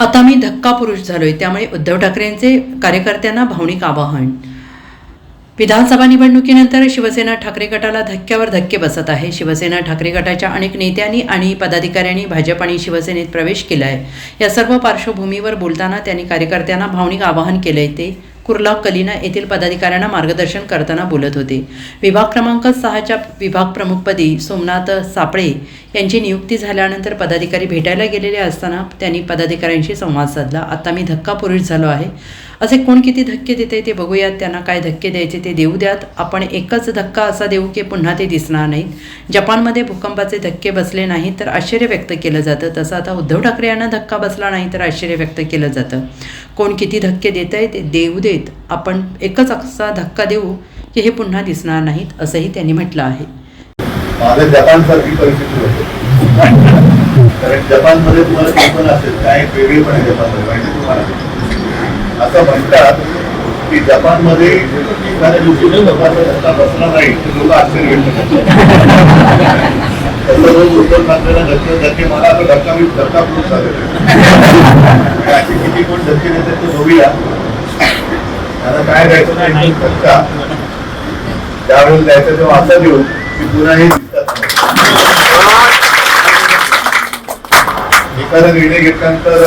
आता मी धक्का पुरुष झालोय. त्यामुळे उद्धव ठाकरेंचे कार्यकर्त्यांना भावनिक आवाहन. विधानसभा निवडणुकीनंतर शिवसेना ठाकरे गटाला धक्क्यावर धक्के बसत आहे. शिवसेना ठाकरे गटाच्या अनेक नेत्यांनी आणि पदाधिकाऱ्यांनी भाजप आणि शिवसेनेत प्रवेश केला आहे या सर्व पार्श्वभूमीवर बोलताना त्यांनी कार्यकर्त्यांना भावनिक आवाहन केलंय ते कुर्ला कलिना येथील पदाधिकाऱ्यांना मार्गदर्शन करताना बोलत होते. विभाग क्रमांक सहाच्या विभाग प्रमुखपदी सोमनाथ सापळे यांची नियुक्ती झाल्यानंतर पदाधिकारी भेटायला गेलेले असताना त्यांनी पदाधिकाऱ्यांशी संवाद साधला. आता मी धक्का पुरुष झालो आहे. असे कोण किती धक्के देते ते बघूयात. त्यांना काय धक्के द्यायचे ते देऊ द्यात. आपण एकच धक्का असा देऊ की पुन्हा ते दिसणार नाहीत. जपानमध्ये भूकंपाचे धक्के बसले नाहीत तर आश्चर्य व्यक्त केलं जातं. तसं आता उद्धव ठाकरे यांना धक्का बसला नाही तर आश्चर्य व्यक्त केलं जातं. कोण किती धक्के देत आहे ते देऊ देत. आपण एकच असा धक्का देऊ की हे पुन्हा दिसणार नाहीत असंही त्यांनी म्हटलं आहे. जपानसारखी परिस्थिती होते. कारण जपानमध्ये तुम्हाला कल्पना असेल काय वेगळे पण आहे जपानमध्ये माहिती तुम्हाला? असं म्हणतात की जपानमध्ये एखाद्या दिवशी जर लोकांचा धक्का बसला नाही तर लोक आश्चर्य व्यक्त करतात उद्धव ठाकरेला धक्के धक्के मला आता धक्का मी धक्का खूप झालेला आहे. असे किती कोण धक्के देतात ते बघूया. आता काय द्यायचं नाही धक्का त्यावेळेस द्यायचं तेव्हा असं देऊ की पुन्हा हे एखादा निर्णय घेतल्यानंतर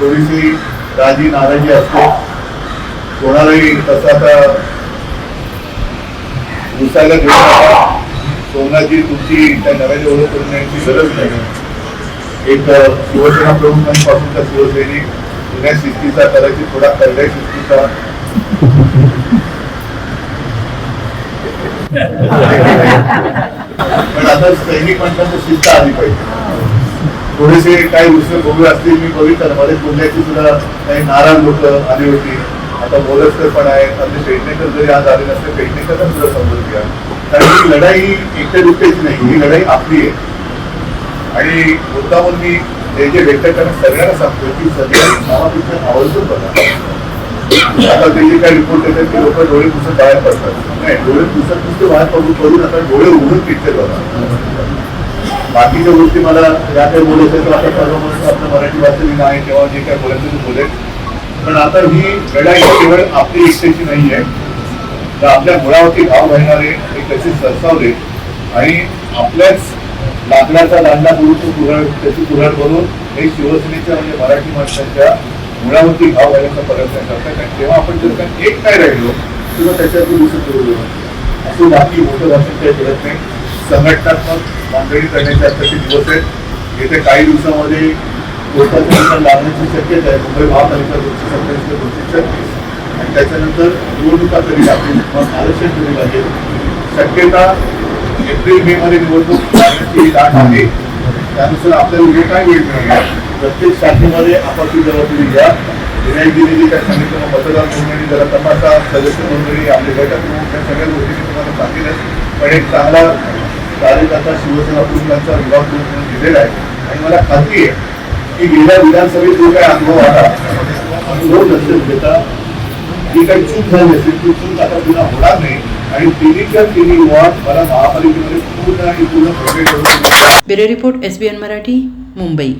थोडीशी राजी नाराजी असते. कोणालाही तसं आता दिसायला घेऊ नका सोमनाथजी तुमची त्या नव्याने ओळख करून देण्याची गरज नाही. एक अ, शिवसेना प्रमुखांपासूनचा शिवसैनिक जुन्या शिस्तीचा कदाचित थोडा करड्या शिस्तीचा पण आता सैनिक म्हणतात शिस्त आली पाहिजे. थोडेसे काही उष्ण बघू असतील मी बघितलं मध्ये बोलण्याची सुद्धा काही नाराज लोक आली होती. आता मोलस्कर पण आहे. आपले पेडणेकर जरी आज आले नसते पेडणेकरला सुद्धा समजून घ्या. कारण ही लढाई एकट्या दुसऱ्याची नाही ही लढाई आपली आहे. आणि मुद्दामून मी हे जे व्यक्त करणं सगळ्यांना सांगतो की सगळ्या नावापेक्षा आवर्जून बघा. आता त्यांनी काय रिपोर्ट येतात ते लोक डोळे पुसत बाहेर पडतात. नाही डोळे पुसत नुसते बाहेर पडून करून आता डोळे उघडून पिक्चर बघा. बाकीच्या गोष्टी मला या काही बोलायचं तर आता सर्व गोष्ट आपल्या मराठी भाषेने नाही किंवा जे काही बोलायचं ते बोलेल पण आता ही लढाई केवळ आपली एकट्याची नाही आहे. तर आपल्या मुळावरती भाव घालणारे एक कसे सरसावले आणि आपल्याच लाकडाचा दांडा करून तो पुराण त्याची पुराण करून हे शिवसेनेच्या म्हणजे मराठी माणसांच्या मुळावरती भाव घालण्याचा प्रयत्न करतात आणि तेव्हा आपण जर का एक काय राहिलो किंवा त्याच्यातून दिसत करू असं बाकी मोठं भाषण काही करत नाही. संघटनात्मक मांडणी करण्याचे आताचे दिवस आहेत. येत्या काही दिवसामध्ये कोर्टाचं निकाल लागण्याची शक्यता आहे. मुंबई महापालिका दोनशे सत्तावीस ते दोनशे छत्तीस. आणि त्याच्यानंतर निवडणुका तरी लागतील. मग आरक्षण तरी लागेल. शक्यता एप्रिल मे मध्ये निवडणूक लागण्याची दाट आहे. त्यानुसार आपल्याला उद्या काय वेळ मिळणार प्रत्येक शाखेमध्ये आपापली जबाबदारी घ्या. विनायक दिलेली त्या सांगितलं मतदार नोंदणी जरा तपासा सदस्य नोंदणी आपले बैठक नोंदणी या सगळ्या गोष्टी तुम्हाला सांगितलं पण एक चांगला कार्यकर्ता शिवसेना पुरुषांचा विभाग म्हणून दिलेला आहे आणि मला खात्री आहे की गेल्या विधानसभेत जो काही अनुभव आला त्यामध्ये अनुभव लक्षात घेता जी काही चूक झाली असेल ती चूक आता पुन्हा होणार नाही. आणि तिन्हीच्या तिन्ही वॉर्ड मला महापालिकेमध्ये पूर्ण आणि पूर्ण प्रवेश करून bureau report S B N Marathi Mumbai.